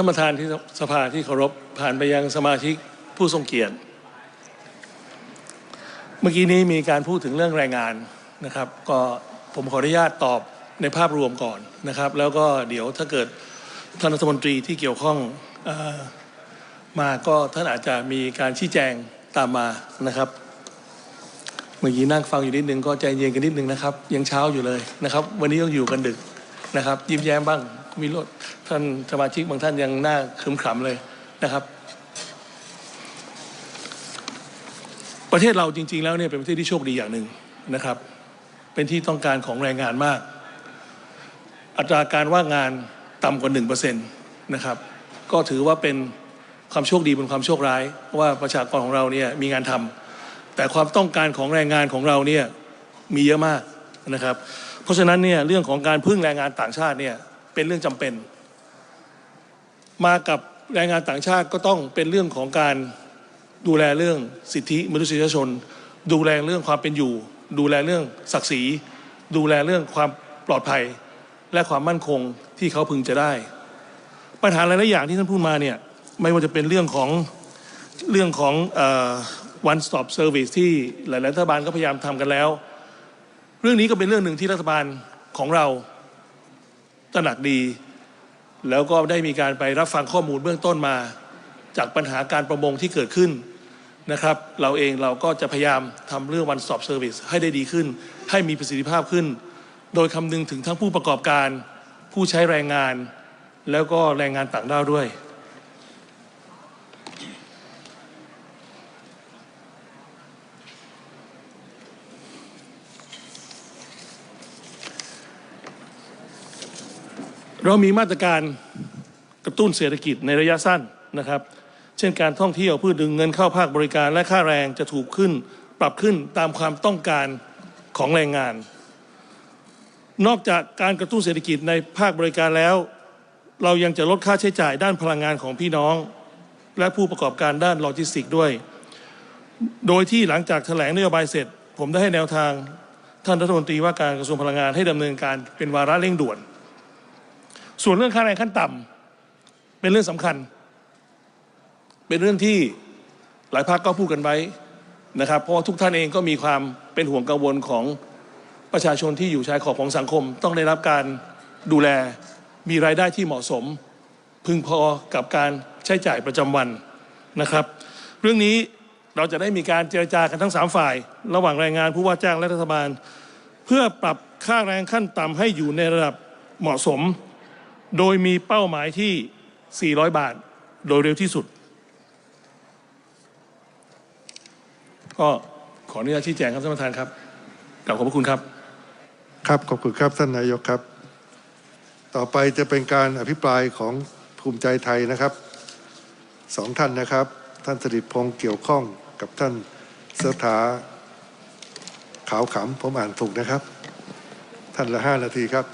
ท่านประธานที่สภาที่เคารพผ่านไปยังสมาชิกผู้ทรงเกียรติ เมื่อกี้นี้มีการพูดถึงเรื่องแรงงานนะครับ ก็ผมขออนุญาตตอบในภาพรวมก่อนนะครับ แล้วก็เดี๋ยวถ้าเกิดท่านรัฐมนตรีที่เกี่ยวข้องอมาก็ท่านอาจจะมีการชี้แจงตามมานะครับเมื่อกี้นั่งฟังอยู่นิดนึงก็ใจเย็นกันนิดนึงนะครับ ยังเช้าอยู่เลยนะครับ วันนี้ต้องอยู่กันดึกนะครับ ยิ้มแย้มบ้าง มีรถท่านสมาชิกบางท่านยังหน้าขรึมขำเลยนะครับ ประเทศเราจริง ๆ แล้วเนี่ยเป็นประเทศที่โชคดีอย่างหนึ่งนะครับ เป็นที่ต้องการของแรงงานมาก อัตราการว่างงานต่ำกว่า1%นะครับ ก็ถือว่าเป็นความโชคดีบนความโชคร้ายเพราะว่าประชากรของเราเนี่ยมีงานทำแต่ความต้องการของแรงงานของเราเนี่ยมีเยอะมากนะครับ เพราะฉะนั้นเนี่ยเรื่องของการพึ่งแรงงานต่างชาติเนี่ย เป็นเรื่องจำเป็น มากับแรงงานต่างชาติก็ต้องเป็นเรื่องของการดูแลเรื่องสิทธิมนุษยชน ดูแลเรื่องความเป็นอยู่ ดูแลเรื่องศักดิ์ศรี ดูแลเรื่องความปลอดภัย และความมั่นคงที่เขาพึงจะได้ ปัญหาหลายๆอย่างที่ท่านพูดมาเนี่ยไม่ว่าจะเป็นเรื่องของเรื่องของเอ่อ one stop service ที่หลายๆรัฐบาลก็พยายามทำกันแล้ว เรื่องนี้ก็เป็นเรื่องหนึ่งที่รัฐบาลของเรา ตระหนักดี แล้วก็ได้มีการไปรับฟังข้อมูลเบื้องต้นมา จากปัญหาการประมงที่เกิดขึ้นนะครับ เราเองเราก็จะพยายามทำเรื่องวันสอบเซอร์วิสให้ได้ดีขึ้น ให้มีประสิทธิภาพขึ้น โดยคำนึงถึงทั้งผู้ประกอบการ ผู้ใช้แรงงาน แล้วก็แรงงานต่างด้าวด้วย เรามีมาตรการกระตุ้นเศรษฐกิจในระยะสั้นนะครับ เช่นการท่องเที่ยวเพื่อดึงเงินเข้าภาคบริการและค่าแรงจะถูกขึ้น ปรับขึ้นตามความต้องการของแรงงาน นอกจากการกระตุ้นเศรษฐกิจในภาคบริการแล้ว เรายังจะลดค่าใช้จ่ายด้านพลังงานของพี่น้อง และผู้ประกอบการด้านโลจิสติกส์ด้วย โดยที่หลังจากแถลงนโยบายเสร็จ ผมได้ให้แนวทางท่านรัฐมนตรีว่าการกระทรวงพลังงานให้ดำเนินการเป็นวาระเร่งด่วน ส่วนเรื่องค่าแรงขั้นต่ำเป็นเรื่องสำคัญ เป็นเรื่องที่หลายภาคก็พูดกันไว้นะครับ เพราะทุกท่านเองก็มีความเป็นห่วงกังวลของประชาชนที่อยู่ชายขอบของสังคม ต้องได้รับการดูแลมีรายได้ที่เหมาะสม พึงพอกับการใช้จ่ายประจำวันนะครับ เรื่องนี้เราจะได้มีการเจรจากันทั้งสามฝ่าย ระหว่างแรงงานผู้ว่าจ้างและรัฐบาล เพื่อปรับค่าแรงขั้นต่ำให้อยู่ในระดับเหมาะสม โดยมีเป้าหมายที่ 400 บาท โดยเร็วที่สุด ก็ขออนุญาตชี้แจงครับท่านประธานครับกลับขอบพระคุณครับ ครับขอบคุณครับท่านนายกครับ ต่อไปจะเป็นการอภิปรายของภูมิใจไทยนะครับสองท่านนะครับ ท่านสริพงศ์เกี่ยวข้องกับท่านเสถาขาวขำผมอ่านถูกนะครับ ท่านละห้านาทีครับ